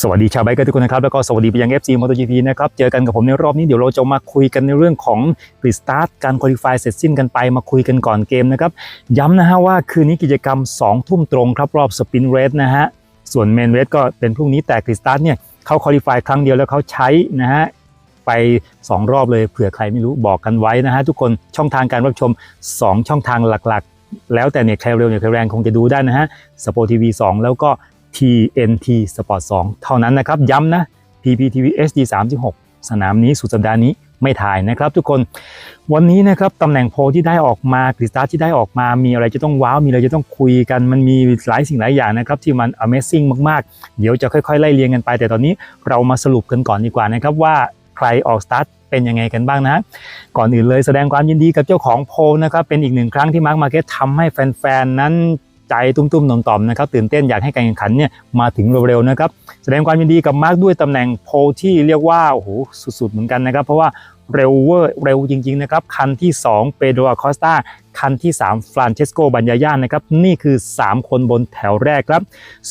สวัสดีชาวไบเกอร์ทุกคนนะครับ แล้วก็สวัสดีไปยัง FC MotoGP นะครับ เจอกันกับผมในรอบนี้เดี๋ยวเราจะมาคุยกันในเรื่องของกริสตาร์ทการคุริฟายเสร็จสิ้นกันไปมาคุยกันก่อนเกมนะครับ ย้ำนะฮะว่าคืนนี้กิจกรรม 2 ทุ่มตรงครับ รอบสปินเรสนะฮะ ส่วนเมนเรสก็เป็นพรุ่งนี้แต่กริสตาร์ทเนี่ยเขาคุริฟายครั้งเดียวแล้วเขาใช้นะฮะไป 2 รอบเลยเผื่อใครไม่รู้บอกกันไว้นะฮะทุกคนช่องทางการรับชม 2 ช่องทางหลักๆ แล้วแต่เนี่ยใครเร็วเนี่ยใครแรงคงจะดูได้นะฮะสปอร์ทีวี2แล้วก็ TNT Sport 2 เท่านั้นนะครับ ย้ำนะ PPTV HD 36 สนามนี้สุดสัปดาห์นี้ไม่ถ่ายนะครับ ทุกคนวันนี้นะครับตำแหน่งโพลที่ได้ออกมากริสตาที่ได้ออกมา มีอะไรจะต้องว้าว มีอะไรจะต้องคุยกัน มันมีหลายสิ่งหลายอย่างนะครับที่มัน Amazing มากๆ เดี๋ยวจะค่อยๆ ไล่เรียงกันไป แต่ตอนนี้เรามาสรุปกันก่อนดีกว่านะครับว่าใครออกสตาร์ทเป็นยังไงกันบ้างนะ ก่อนอื่นเลยแสดงความยินดีกับเจ้าของโพลนะครับเป็นอีกหนึ่งครั้งที่มาร์คมาเก็ตทำให้แฟนๆนั้น ใจตุ้มๆต่อมๆนะครับตื่นเต้นอยากให้การแข่งขันเนี่ยมาถึงเร็วๆนะครับแสดงความยินดีกับมาร์กด้วยตำแหน่งโพลที่เรียกว่าโอ้โหสุดๆเหมือนกันนะครับ เพราะว่าเร็วเวอร์เร็วจริงๆนะครับคันที่ 2 เปโดรอาคอสตาคันที่ 3 ฟรานเชสโกบัญญาย่านะครับนี่คือ 3 คนบนแถวแรกครับ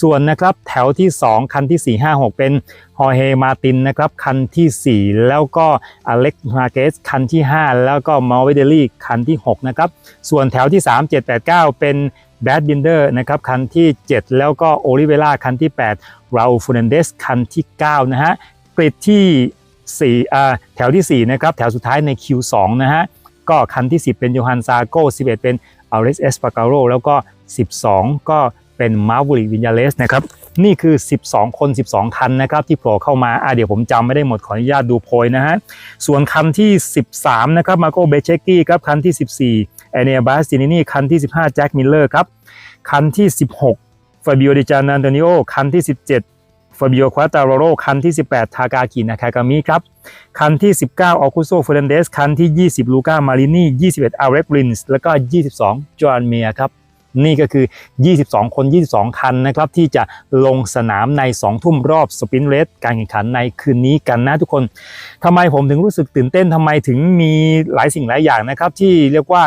ส่วนนะครับแถวที่ 2 คันที่ 4 5 6 เป็นฮอร์เฮมาตินนะครับคันทีสี่ 4 แล้วก็อเล็กมาเกสคันที่ 5 แล้วก็มอลเวเดลี่คันที่ 6 นะครับ ส่วนแถวที่ 3 7 8 9 เป็น แบดบินเดอร์นะครับคันที่ 7 แล้วก็โอลิเวล่าคันที่8ราอูฟูนันเดสคันที่ 9 นะฮะกริดที่4อ่าแถวที่ 4 นะครับ แถวสุดท้ายใน Q2 นะฮะก็คันที่ 10 เป็นโยฮันซาโก11 เป็นอัลเรสเอสปาการโรแล้วก็ 12 ก็เป็นมาร์วลิวินยาเลสนะครับนี่คือ 12 คน 12 คันนะครับที่โผล่เข้ามาอ่าเดี๋ยวผมจำไม่ได้หมดขออนุญาตดูโพยนะฮะส่วนคันที่ 13 นะครับมาโกเบเชกี้ครับคันที่ 14 แอเนียบาสตินินี่คันที่ 15 แจ็คมิลเลอร์ครับ คันที่ 16ฟาบิโอดิจานันโตนิโอ คันที่ 17ฟาบิโอควาตาโรโรคันที่ 18 ทากากินาคากามิครับ คันที่ 19ออคุโซเฟรนเดส คันที่ 20 ลูก้ามารินี่21อาเรปรินส์แล้วก็ 22 จอห์นเมียครับนี่ก็คือ 22 คน 22 คันนะครับ ที่จะลงสนามใน 2 ทุ่มรอบสปินเรสการแข่งขันในคืนนี้กันนะทุกคนทำไมผมถึงรู้สึกตื่นเต้นทำไมถึงมีหลายสิ่งหลายอย่างนะครับ ที่เรียกว่า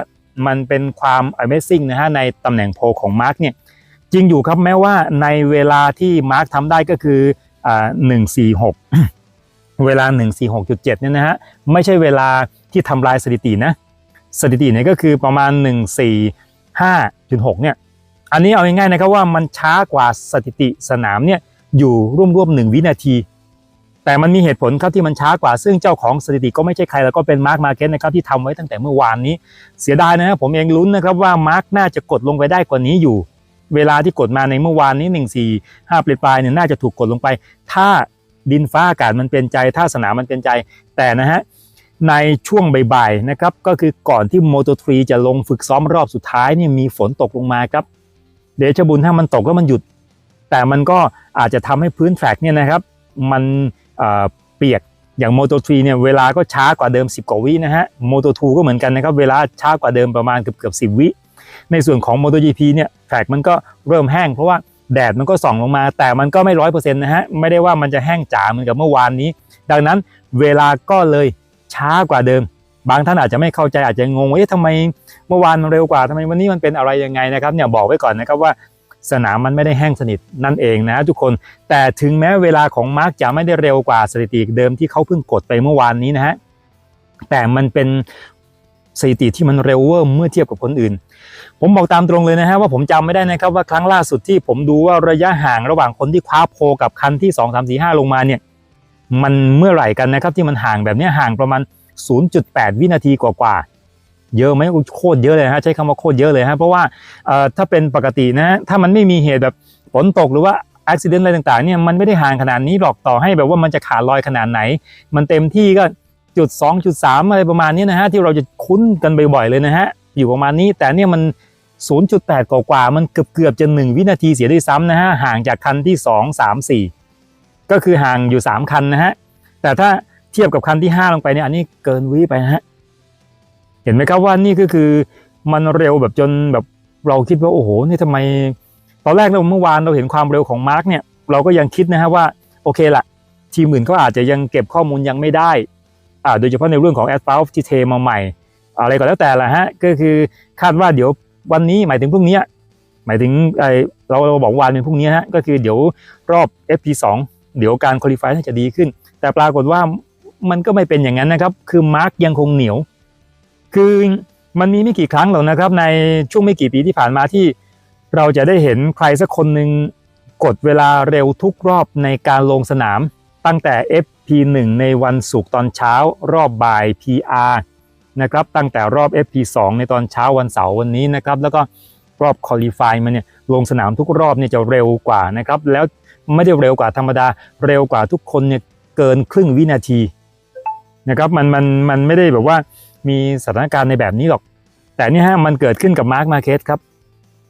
มันเป็นความ Amazing นะฮะในตำแหน่งโพลของมาร์กเนี่ยจริงอยู่ครับแม้ว่าในเวลาที่มาร์กทำได้ก็คืออ่า146เวลา 146.7เนี่ยนะฮะไม่ใช่เวลาที่ทำลายสถิตินะสถิติเนี่ยก็คือประมาณ 145.6เนี่ยอันนี้เอาง่ายๆนะครับว่ามันช้ากว่าสถิติสนามเนี่ยอยู่ร่วมๆ1วินาที แต่มันมีเหตุผลครับที่มันช้ากว่า ซึ่งเจ้าของสถิติก็ไม่ใช่ใครแล้วก็เป็นมาร์คมาเก็ตนะครับที่ทำไว้ตั้งแต่เมื่อวานนี้ เสียดายนะครับผมเองลุ้นนะครับว่ามาร์คน่าจะกดลงไปได้กว่านี้อยู่ เวลาที่กดมาในเมื่อวานนี้ 1 4 5ปลายปลายเนี่ยน่าจะถูกกดลงไป ถ้าดินฟ้าอากาศมันเป็นใจ ถ้าสนามมันเป็นใจ แต่นะฮะในช่วงบ่ายๆนะครับก็คือก่อนที่ Moto3 จะลงฝึกซ้อมรอบสุดท้ายเนี่ยมีฝนตกลงมาครับเดชบุญถ้ามันตกแล้วมันหยุด แต่มันก็อาจจะทำให้พื้นแทร็กเนี่ยนะครับ มัน เปียกอย่าง Moto3 เนี่ยเวลาก็ช้ากว่าเดิม 10 กว่าวินะฮะ Moto2 ก็เหมือนกันนะครับ เวลาช้ากว่าเดิมประมาณเกือบเกือบ10วิ ในส่วนของ MotoGP เนี่ยแทร็กมันก็เริ่มแห้งเพราะว่าแดดมันก็ส่องลงมา แต่มันก็ไม่ร้อยเปอร์เซ็นต์นะฮะ ไม่ได้ว่ามันจะแห้งจ๋าเหมือนกับเมื่อวานนี้ ดังนั้นเวลาก็เลยช้ากว่าเดิม บางท่านอาจจะไม่เข้าใจอาจจะงงว่าเอ๊ะทำไมเมื่อวานมันเร็วกว่าทำไมวันนี้มันเป็นอะไรยังไงนะครับเนี่ยบอกไว้ก่อนนะครับว่า สนามมันไม่ได้แห้งสนิทนั่นเองนะทุกคน แต่ถึงแม้เวลาของมาร์กจะไม่ได้เร็วกว่าสถิติเดิมที่เขาเพิ่งกดไปเมื่อวานนี้นะฮะแต่มันเป็นสถิติที่มันเร็วเวอร์เมื่อเทียบกับคนอื่น ผมบอกตามตรงเลยนะฮะว่าผมจำไม่ได้นะครับว่าครั้งล่าสุดที่ผมดูว่าระยะห่างระหว่างคนที่คว้าโพกับคันที่ 2 3 4 5 ลงมาเนี่ยมันเมื่อไหร่กันนะครับที่มันห่างแบบนี้ห่างประมาณ 0.8 วินาทีกว่าๆ เยอะไหมโคตรเยอะเลยฮะใช้คำว่าโคตรเยอะเลยฮะเพราะว่าถ้าเป็นปกตินะถ้ามันไม่มีเหตุแบบฝนตกหรือว่าอุบิเหตุอะไรต่างๆเนี่ยมันไม่ได้ห่างขนาดนี้หรอกต่อให้แบบว่ามันจะขาดลอยขนาดไหน มันเต็มที่ก็จุด2จุด3อะไรประมาณนี้นะฮะที่เราจะคุ้นกันบ่อยๆเลยนะฮะอยู่ประมาณนี้แต่เนี่ยมัน 0.8 กว่าๆมันเกือบเกือบๆจะ 1 วินาทีเสียด้วยซ้ำนะฮะห่างจากคันที่ 2 3 4 ก็คือห่างอยู่ 3 คันนะฮะแต่ถ้าเทียบกับคันที่ 5 ลงไปเนี่ยอันนี้เกินวิไปนะฮะ ห็นไหมครับว่านี่ก็คือมันเร็วแบบจนแบบเราคิดว่าโอ้โหนี่ทำไม ตอนแรกเราเมื่อวานเราเห็นความเร็วของมาร์กเนี่ยเราก็ยังคิดนะฮะว่าโอเคละทีมอื่นก็อาจจะยังเก็บข้อมูลยังไม่ได้อ่าโดยเฉพาะในเรื่องของแอสฟาลที่เทมาใหม่ อะไรก็แล้วแต่ละฮะก็คือคาดว่าเดี๋ยววันนี้หมายถึงพรุ่งนี้หมายถึงไอเราเราบอกวานเป็นพรุ่งนี้ฮะก็คือเดี๋ยวรอบ FP2 เดี๋ยวการคุริฟายน่าจะดีขึ้น แต่ปรากฏว่ามันก็ไม่เป็นอย่างนั้นนะครับ คือมาร์กยังคงเหนียว คือมันมีไม่กี่ครั้งหรอกนะครับ ในช่วงไม่กี่ปีที่ผ่านมาที่เราจะได้เห็นใครสักคนหนึ่งกดเวลาเร็วทุกรอบในการลงสนาม ตั้งแต่ FP1 ในวันศุกร์ตอนเช้ารอบบ่าย PR นะครับตั้งแต่รอบ FP2 ในตอนเช้าวันเสาร์วันนี้นะครับแล้วก็รอบคอลี่ไฟมันเนี่ยลงสนามทุกรอบเนี่ยจะเร็วกว่านะครับแล้วไม่ได้เร็วกว่าธรรมดาเร็วกว่าทุกคนเนี่ยเกินครึ่งวินาทีนะครับมันมันมันไม่ได้แบบว่า มีสถานการณ์ในแบบนี้หรอก แต่นี่ฮะมันเกิดขึ้นกับมาร์คมาเก็ตครับ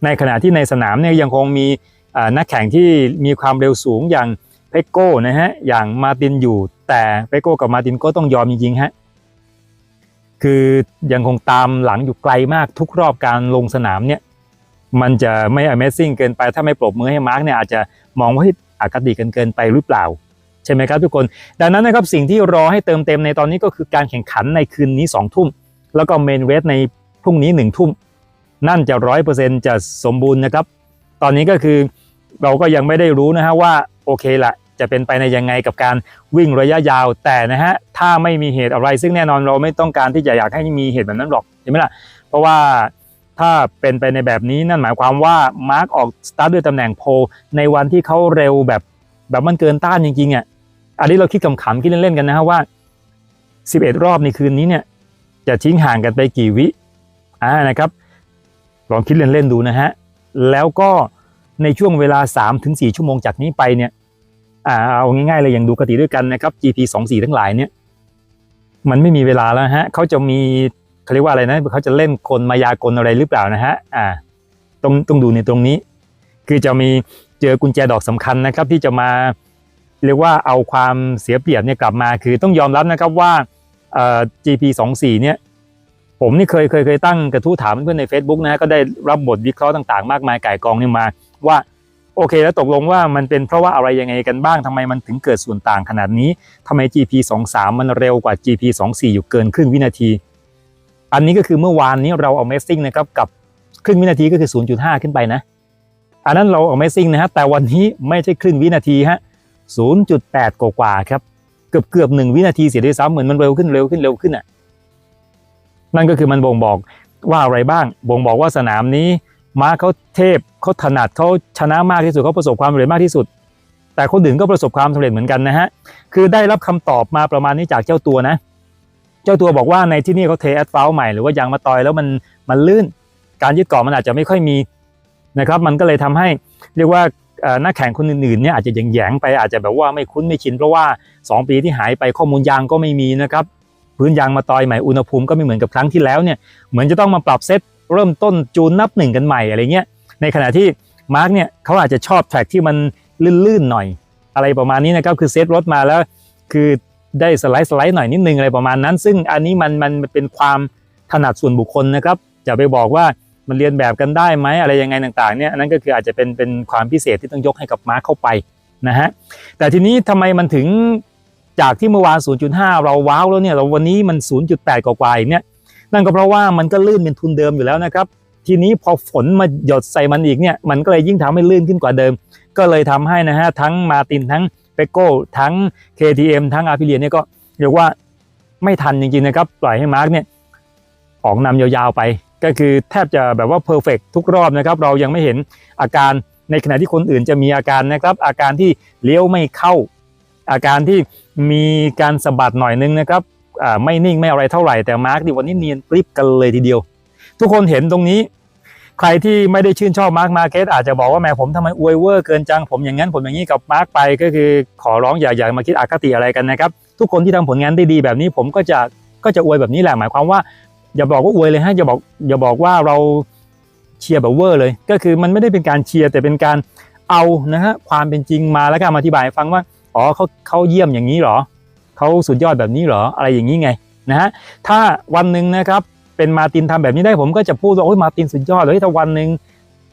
ในขณะที่ในสนามเนี่ยยังคงมีนักแข่งที่มีความเร็วสูงอย่างเพกโก้นะฮะอย่างมาตินอยู่ แต่เพกโก้กับมาตินก็ต้องยอมจริงๆฮะคือยังคงตามหลังอยู่ไกลมากทุกรอบการลงสนามเนี่ยมันจะไม่ Amazing เกินไปถ้าไม่ปรบมือให้มาร์กเนี่ยอาจจะมองว่าเฮ้ยอคติกันเกินไปหรือเปล่า ใช่ไหมครับทุกคน ดังนั้นนะครับสิ่งที่รอให้เติมเต็มในตอนนี้ก็คือการแข่งขันในคืนนี้2องทุ่ม แล้วก็เมนเวสในพรุ่งนี้1นึ่ทุ่ม นั่นจะร้อยเปอร์เซ็นจะสมบูรณ์นะครับ ตอนนี้ก็คือเราก็ยังไม่ได้รู้นะฮะว่าโอเคละจะเป็นไปในยังไงกับการวิ่งระยะยาวแต่นะฮะถ้าไม่มีเหตุอะไรซึ่งแน่นอนเราไม่ต้องการที่จะอยากให้มีเหตุแบบนั้นหรอกใช่ไหมล่ะเพราะว่าถ้าเป็นไปในแบบนี้นั่นหมายความว่ามาร์กออกสตาร์ทด้วยตำแหน่งโพลในวันที่เขาเร็วแบบแบบมันเกินต้านจริงๆอะ อันนี้เราคิดขำๆคิดเล่นๆกันนะฮะว่า 11 รอบในคืนนี้เนี่ย จะทิ้งห่างกันไปกี่วิอ่านะครับ ลองคิดเล่นๆดูนะฮะแล้วก็ในช่วงเวลา 3-4 ชั่วโมงจากนี้ไปเนี่ยอ่าเอาง่ายๆเลยอย่างดูกติด้วยกันนะครับ GP 2 4ทั้งหลายเนี่ย มันไม่มีเวลาแล้วฮะเขาจะมีเขาเรียกว่าอะไรนะเขาจะเล่นกลมายากลอะไรหรือเปล่านะฮะอ่าต้องต้องดูในตรงนี้ คือจะมีเจอกุญแจดอกสำคัญนะครับ ที่จะมา เรียกว่าเอาความเสียเปรียบเนี่ยกลับมาคือต้องยอมรับนะครับว่าเอ่อ GP 2 4 เนี่ยผมนี่เคยเคยเคยตั้งกระทู้ถามเพื่อนใน Facebook นะก็ได้รับบทวิเคราะห์ต่างๆ มากมายไก่กองนี่มาว่าโอเคแล้วตกลงว่ามันเป็นเพราะว่าอะไรยังไงกันบ้างทำไมมันถึงเกิดส่วนต่างขนาดนี้ทำไม GP 2 3 มันเร็วกว่า GP 2 4 อยู่เกินครึ่งวินาที อันนี้ก็คือเมื่อวานนี้เราเอาเมสซิ่งนะครับกับครึ่งวินาทีก็คือ 0.5 ขึ้นไปนะ อันนั้นเราเอาเมสซิ่งนะฮะแต่วันนี้ไม่ใช่ครึ่งวินาทีฮะ 0.8กว่าครับ เกือบเกือบหนึ่งวินาทีเสียด้วยซ้ำเหมือนมันเร็วขึ้นเร็วขึ้นเร็วขึ้นอะนั่นก็คือมันบ่งบอกว่าอะไรบ้าง บ่งบอกว่าสนามนี้ม้าเขาเทพเขาถนัดเขาชนะมากที่สุดเขาประสบความสำเร็จมากที่สุด แต่คนอื่นก็ประสบความสำเร็จเหมือนกันนะฮะคือได้รับคำตอบมาประมาณนี้จากเจ้าตัวนะ เจ้าตัวบอกว่าในที่นี่เขาเทแอดฟาวใหม่หรือว่ายางมาตอยแล้วมันมันลื่น การยึดเกาะมันอาจจะไม่ค่อยมีนะครับ มันก็เลยทำให้เรียกว่า นักแข่งคนอื่นๆเนี่ยอาจจะยังแยงไปอาจจะแบบว่าไม่คุ้นไม่ชิน เพราะว่า 2 ปีที่หายไปข้อมูลยางก็ไม่มีนะครับพื้นยางมาตอยใหม่อุณหภูมิก็ไม่เหมือนกับครั้งที่แล้วเนี่ยเหมือนจะต้องมาปรับเซตเริ่มต้นจูนนับหนึ่งกันใหม่อะไรเงี้ยในขณะที่มาร์กเนี่ยเขาอาจจะชอบแทร็กที่มันลื่นๆหน่อย อะไรประมาณนี้นะครับคือเซตรถมาแล้วคือได้สไลด์สไลด์หน่อยนิดนึงอะไรประมาณนั้น ซึ่งอันนี้มันมันเป็นความถนัดส่วนบุคคลนะครับจะไปบอกว่า มันเรียนแบบกันได้ไหมอะไรยังไงต่างๆเนี่ยนนั้นก็คืออาจจะเป็นเป็นความพิเศษที่ต้องยกให้กับมาร์กเข้าไปนะฮะแต่ทีนี้ทำไมมันถึงจากที่เมื่อวาน 0.5 เราว้าวแล้วเนี่ยเราวันนี้มัน 0.8 กว่าๆอีกเนี่ยนั่นก็เพราะว่ามันก็ลื่นเป็นทุนเดิมอยู่แล้วนะครับ ทีนี้พอฝนมาหยดใส่มันอีกเนี่ยมันก็เลยยิ่งทำให้ลื่นขึ้นกว่าเดิม ก็เลยทำให้นะฮะทั้งมาตินทั้งเปโก้ทั้ง KTM ทั้งอาพิเลียเนี่ยก็เรียกว่าไม่ทันจริงๆนะครับ ปล่อยให้มาร์กเนี่ยออกนำยาวๆไป ก็คือแทบจะแบบว่าเพอร์เฟกทุกรอบนะครับ เรายังไม่เห็นอาการในขณะที่คนอื่นจะมีอาการนะครับ อาการที่เลี้ยวไม่เข้า อาการที่มีการสะบัดหน่อยนึงนะครับไม่นิ่งไม่อะไรเท่าไหร่แต่มาร์กดิวันนี้เนียนกริบกันเลยทีเดียว ทุกคนเห็นตรงนี้ ใครที่ไม่ได้ชื่นชอบมาร์กมาเก็ตอาจจะบอกว่าแม่ผมทำไมอวยเวอร์เกินจังผมอย่างนั้นผมอย่างนี้กับมาร์กไปก็คือขอร้องอย่าอย่ามาคิดอคติอะไรกันนะครับ ทุกคนที่ทำผลงานได้ดีแบบนี้ผมก็จะก็จะอวยแบบนี้แหละหมายความว่า อย่าบอกว่าอวยเลยฮะอย่าบอกอย่าบอกว่าเราเชียร์แบบเวอร์เลย ก็คือมันไม่ได้เป็นการเชียร์แต่เป็นการเอานะฮะความเป็นจริงมาแล้วก็มาอธิบายฟังว่าอ๋อเขาเขาเยี่ยมอย่างนี้เหรอเขาสุดยอดแบบนี้เหรออะไรอย่างนี้ไงนะฮะถ้าวันหนึ่งนะครับเป็นมาตินทำแบบนี้ได้ผมก็จะพูดว่าโอ้ยมาตินสุดยอดเลยถ้าวันหนึ่ง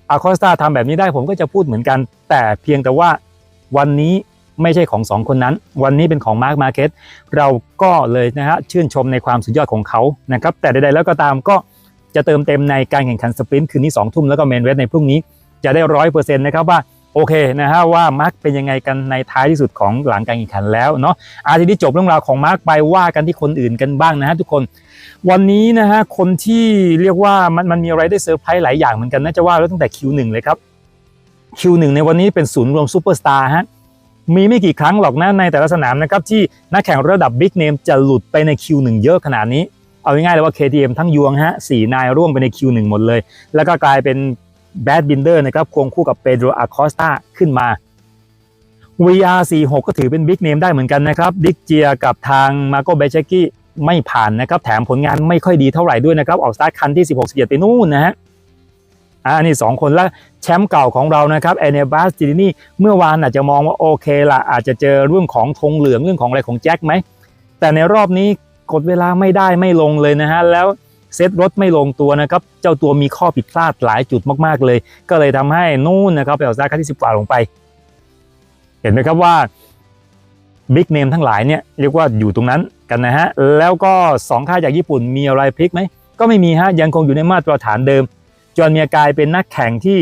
อาคอสตาทำแบบนี้ได้ผมก็จะพูดเหมือนกัน แต่เพียงแต่ว่าวันนี้ ไม่ใช่ของสองคนนั้น วันนี้เป็นของมาร์คมาเก็ตเราก็เลยนะฮะชื่นชมในความสุดยอดของเขานะครับแต่ใดๆแล้วก็ตามก็จะเติมเต็มในการแข่งขันสปรินต์คืนนี้2ทุ่มแล้วก็เมนเวสในพรุ่งนี้จะได้ร้อยเปอร์เซ็นต์นะครับว่าโอเคนะฮะว่ามาร์กเป็นยังไงกันในท้ายที่สุดของหลังการแข่งขันแล้วเนาะอาทีนี้จบเรื่องราวของมาร์กไปว่ากันที่คนอื่นกันบ้างนะฮะทุกคน วันนี้นะฮะคนที่เรียกว่ามันมันมีอะไรได้เซอร์ไพรส์หลายอย่างเหมือนกันนะจะว่าแล้วตั้งแต่ Q1 เลยครับ Q1 ในวันนี้เป็นศูนย์รวมซูเปอร์สตาร์ฮะ มีไม่กี่ครั้งหรอกนะในแต่ละสนามนะครับที่นักแข่งระดับบิ๊กเนมจะหลุดไปใน Q1 เยอะขนาดนี้ เอาง่ายๆเลยว่า KTM ทั้งยวงฮะสี่นายร่วงไปใน Q1 หมดเลย แล้วก็กลายเป็นแบดบินเดอร์นะครับควงคู่กับเปโดรอาคอสตาขึ้นมา VR46 ก็ถือเป็นบิ๊กเนมได้เหมือนกันนะครับดิกเจียกับทางมาโกเบเชกี้ไม่ผ่านนะครับ แถมผลงานไม่ค่อยดีเท่าไหร่ด้วยนะครับ ออกสตาร์ทคันที่ 16 17ไปนู่นนะฮะ อ่านี่สองคนแล้วแชมป์เก่าของเรานะครับเอเนบัสจินี่เมื่อวานอาจจะมองว่าโอเคละอาจจะเจอเรื่องของธงเหลืองเรื่องของอะไรของแจ็คไหมแต่ในรอบนี้กดเวลาไม่ได้ไม่ลงเลยนะฮะแล้วเซตรถไม่ลงตัวนะครับ เจ้าตัวมีข้อผิดพลาดหลายจุดมากๆเลย ก็เลยทำให้นู่นนะครับไปออกสตาร์ทคันที่10กว่าลงไป เห็นไหมครับว่าบิ๊กเนมทั้งหลายเนี่ยเรียกว่าอยู่ตรงนั้นกันนะฮะ แล้วก็สองค่ายจากญี่ปุ่นมีอะไรพลิกไหม ก็ไม่มีฮะ ยังคงอยู่ในมาตรฐานเดิม จนเมียกลายเป็นนักแข่งที่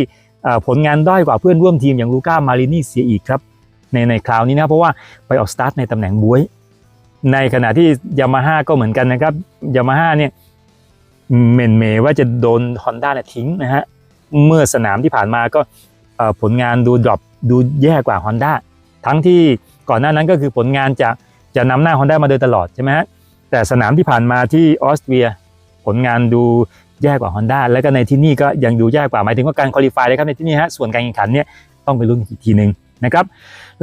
ผลงานด้อยกว่าเพื่อนร่วมทีมอย่างลูก้ามารินี่เสียอีกครับ ในในคราวนี้นะเพราะว่าไปออกสตาร์ทในตำแหน่งบวย ในขณะที่ยามาฮ่าก็เหมือนกันนะครับยามาฮ่าเนี่ยเมนเมว่าจะโดน Honda เนี่ยทิ้งนะฮะเมื่อสนามที่ผ่านมาก็ผลงานดูดรอปดูแย่กว่า Honda ทั้งที่ก่อนหน้านั้นก็คือผลงานจะจะนำหน้า Honda มาโดยตลอดใช่ไหมฮะแต่สนามที่ผ่านมาที่ออสเตรียผลงานดู แย่กว่า Honda แล้วก็ในที่นี่ก็ยังดูแย่กว่าหมายถึงว่าการคุริฟายเลยครับในที่นี่ฮะส่วนการแข่งขันเนี่ยต้องไปลุ้นอีกทีหนึ่งนะครับ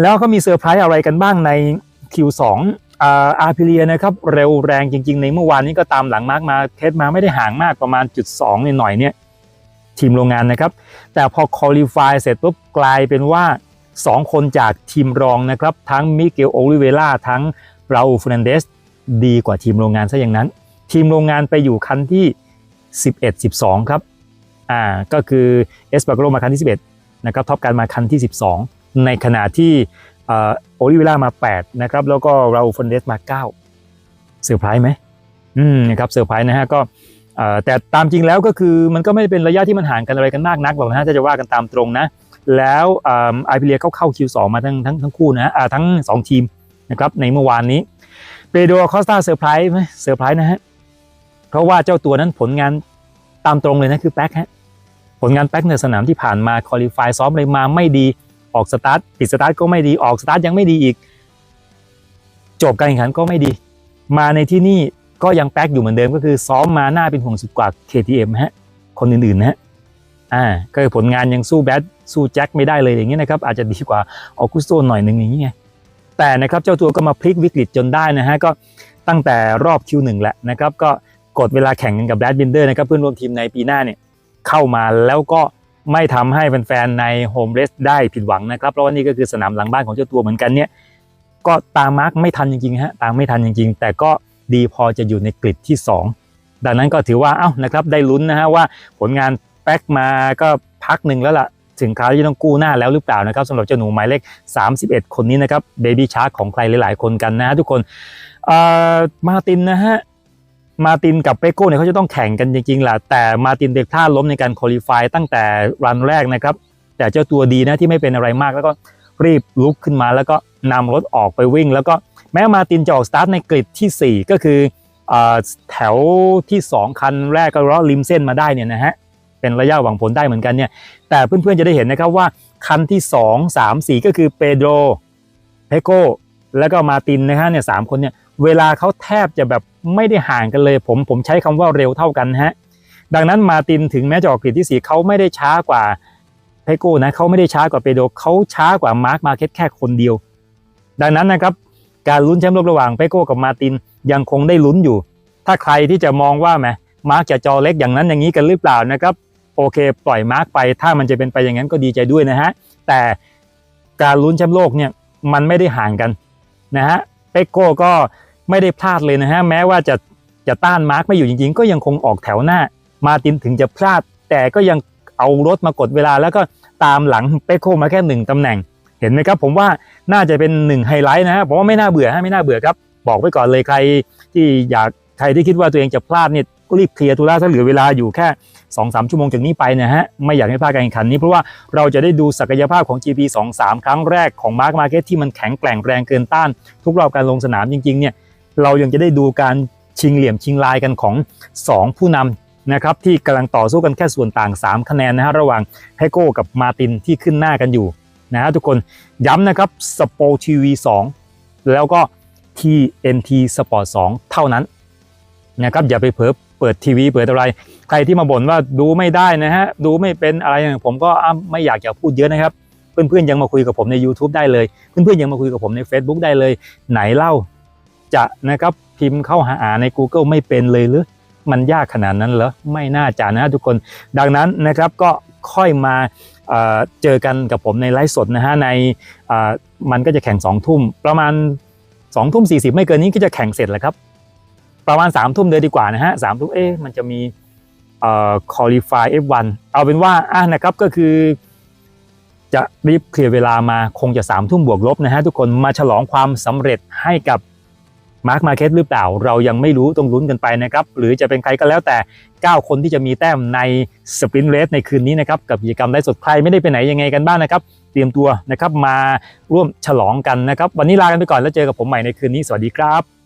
แล้วก็มีเซอร์ไพรส์อะไรกันบ้างใน Q2 อาร์พิเลียนะครับเร็วแรงจริง ๆ ในเมื่อวานนี้ก็ตามหลังมาร์กมาเทสมาไม่ได้ห่างมากประมาณจุดสองหน่อยเนี่ยทีมโรงงานนะครับ แต่พอคอลิฟายเสร็จปุ๊บกลายเป็นว่า 2 คนจากทีมรองนะครับ ทั้งมิเกลโอลิเวล่าทั้งราอูฟนันเดสดีกว่าทีมโรงงานซะอย่างนั้น ทีมโรงงานไปอยู่คันที่ 11 12 ครับอ่าก็คือเอสปาโกโรมาคันที่ 11 นะครับท็อปการมาคันที่ 12 ในขณะที่โอลิเวล่ามา 8 นะครับ แล้วก็ราอูฟนันเดสมา 9 เซอร์ไพรส์ไหมอืมนะครับเซอร์ไพรส์นะฮะก็แต่ตามจริงแล้วก็คือมันก็ไม่ได้เป็นระยะที่มันห่างกันอะไรกันมากนักหรอกนะฮะถ้าจะว่ากันตามตรงนะ แล้วไอพีเลียเข้าเข้า Q2 มาทั้งทั้งทั้งคู่นะฮะทั้ง 2 ทีมนะครับในเมื่อวานนี้เปโดรคอสตาเซอร์ไพรส์ไหมเซอร์ไพรส์นะฮะ เพราะว่าเจ้าตัวนั้นผลงานตามตรงเลยนะคือแป๊กฮะผลงานแป๊กในสนามที่ผ่านมาคอลี่ฟายซ้อมเลยมาไม่ดีออกสตาร์ทปิดสตาร์ทก็ไม่ดีออกสตาร์ทยังไม่ดีอีก จบการแข่งขันก็ไม่ดี มาในที่นี่ก็ยังแป๊กอยู่เหมือนเดิมก็คือซ้อมมาหน้าเป็นห่วงสุดกว่า KTM ฮะคนอื่นๆนะฮะอ่าก็คือผลงานยังสู้แบทสู้แจ็คไม่ได้เลยอย่างเงี้ยนะครับอาจจะดีกว่าออกุสโตหน่อยหนึ่งอย่างเงี้ยแต่นะครับเจ้าตัวก็มาพลิกวิกฤตจนได้นะฮะก็ตั้งแต่รอบ Q1 แหละนะครับก็ กดเวลาแข่งกันกับแบดบินเดอร์นะครับเพื่อนร่วมทีมในปีหน้าเนี่ยเข้ามาแล้วก็ไม่ทำให้แฟนๆในโฮมเรสได้ผิดหวังนะครับเพราะว่านี่ก็คือสนามหลังบ้านของเจ้าตัวเหมือนกันเนี่ยก็ตามมาร์กไม่ทันจริงๆฮะตามไม่ทันจริง ๆ แต่ก็ดีพอจะอยู่ในกริดที่ 2 ดังนั้นก็ถือว่าเอ้านะครับได้ลุ้นนะฮะว่าผลงานแป๊กมาก็พักหนึ่งแล้วล่ะถึงคราวที่ต้องกู้หน้าแล้วหรือเปล่านะครับสำหรับเจ้าหนูหมายเลข 31 คนนี้นะครับเบบี้ชาร์กของใครหลาย ๆ คนกันนะฮะทุกคนมาตินนะฮะ มาตินกับเปโก้เนี่ยเขาจะต้องแข่งกันจริงๆแหละแต่มาตินเด็กท่าล้มในการคุริฟายตั้งแต่รันแรกนะครับ แต่เจ้าตัวดีนะที่ไม่เป็นอะไรมากแล้วก็รีบลุกขึ้นมาแล้วก็นำรถออกไปวิ่ง แล้วก็แม้มาตินจะออกสตาร์ทในกริดที่ 4 ก็คือแถวที่ 2 คันแรกก็เลาะริมเส้นมาได้เนี่ยนะฮะเป็นระยะหวังผลได้เหมือนกันเนี่ยแต่เพื่อนๆจะได้เห็นนะครับว่าคันที่ 2 3 4 ก็คือเปโดรเพโก แล้วก็มาตินนะฮะเนี่ยสามคนเนี่ยเวลาเขาแทบจะแบบไม่ได้ห่างกันเลย ผมผมใช้คำว่าเร็วเท่ากันฮะดังนั้นมาตินถึงแม้จะออกกริดที่4เขาไม่ได้ช้ากว่าเพโก้นะเขาไม่ได้ช้ากว่าเปโดเขาช้ากว่ามาร์คมาเก็ตแค่คนเดียว ดังนั้นนะครับการลุ้นแชมป์โลกระหว่างเปโก้กับมาตินยังคงได้ลุ้นอยู่ ถ้าใครที่จะมองว่าแหมมาร์คจะจอเล็กอย่างนั้นอย่างนี้กันหรือเปล่านะครับโอเค ปล่อยมาร์คไป ถ้ามันจะเป็นไปอย่างนั้นก็ดีใจด้วยนะฮะแต่การลุ้นแชมป์โลกเนี่ยมันไม่ได้ห่างกัน นะฮะเปโก้ก็ไม่ได้พลาดเลยนะฮะแม้ว่าจะจะต้านมาร์คไม่อยู่จริงๆ ก็ยังคงออกแถวหน้า มาตินถึงจะพลาด แต่ก็ยังเอารถมากดเวลา แล้วก็ตามหลังเปโก้มาแค่หนึ่งตำแหน่ง เห็นไหมครับ ผมว่าน่าจะเป็นหนึ่งไฮไลท์นะฮะผมว่าไม่น่าเบื่อฮะไม่น่าเบื่อครับ บอกไว้ก่อนเลยใครที่อยากใครที่คิดว่าตัวเองจะพลาดเนี่ย ก็รีบเคลียร์ธุระถ้าเหลือเวลาอยู่แค่2-3ชั่วโมงจากนี้ไปนะฮะไม่อยากให้พลาดการแข่งขันนี้เพราะว่าเราจะได้ดูศักยภาพของ GP 2-3 ครั้งแรกของมาร์ m มาเก็ตที่มันแข็งแกร่งแรงเกินต้าน ทุกรอบการลงสนามจริงๆเนี่ยเรายังจะได้ดูการชิงเหลี่ยมชิงลายกันของ 2 ผู้นำนะครับที่กำลังต่อสู้กันแค่ส่วนต่าง 3 คะแนนนะฮะระหว่างไฮโก้กับมาตินที่ขึ้นหน้ากันอยู่นะฮะทุกคนย้ำนะครับสปอร์ทีวี2แล้วก็ TNT Sport 2 เท่านั้นนะครับอย่าไปเผลอ เปิดทีวีเปิดอะไร ใครที่มาบ่นว่าดูไม่ได้นะฮะดูไม่เป็นอะไรอย่างผมก็ไม่อยากจะพูดเยอะนะครับ เพื่อนๆยังมาคุยกับผมใน YouTube ได้เลย เพื่อนๆยังมาคุยกับผมใน Facebook ได้เลย ไหนเล่าจะนะครับพิมพ์เข้าหาใน Google ไม่เป็นเลยหรือมันยากขนาดนั้นเหรอไม่น่าจะนะทุกคนดังนั้นนะครับก็ค่อยมาเจอกันกับผมในไลฟ์สดนะฮะในมันก็จะแข่ง2ทุ่มประมาณ2ทุ่ม40 ไม่เกินนี้ก็จะแข่งเสร็จแล้วครับ ประมาณ3ทุ่มเลยดีกว่านะฮะสามทุ่มเอ๊ะมันจะมีเอ่อ qualify F1 เอาเป็นว่าอะนะครับก็คือ จะรีบเคลียร์เวลามาคงจะ3ามทุ่มบวกลบนะฮะทุกคนมาฉลองความสำเร็จให้กับมาร์คมาเก็ตหรือเปล่า เรายังไม่รู้ต้องลุ้นกันไปนะครับ หรือจะเป็นใครก็แล้วแต่ 9 คนที่จะมีแต้มในสปรินต์เรสในคืนนี้นะครับ กับกิจกรรมได้สดใครไม่ได้ไปไหนยังไงกันบ้างนะครับ เตรียมตัวนะครับมาร่วมฉลองกันนะครับ วันนี้ลากันไปก่อนแล้วเจอกับผมใหม่ในคืนนี้สวัสดีครับ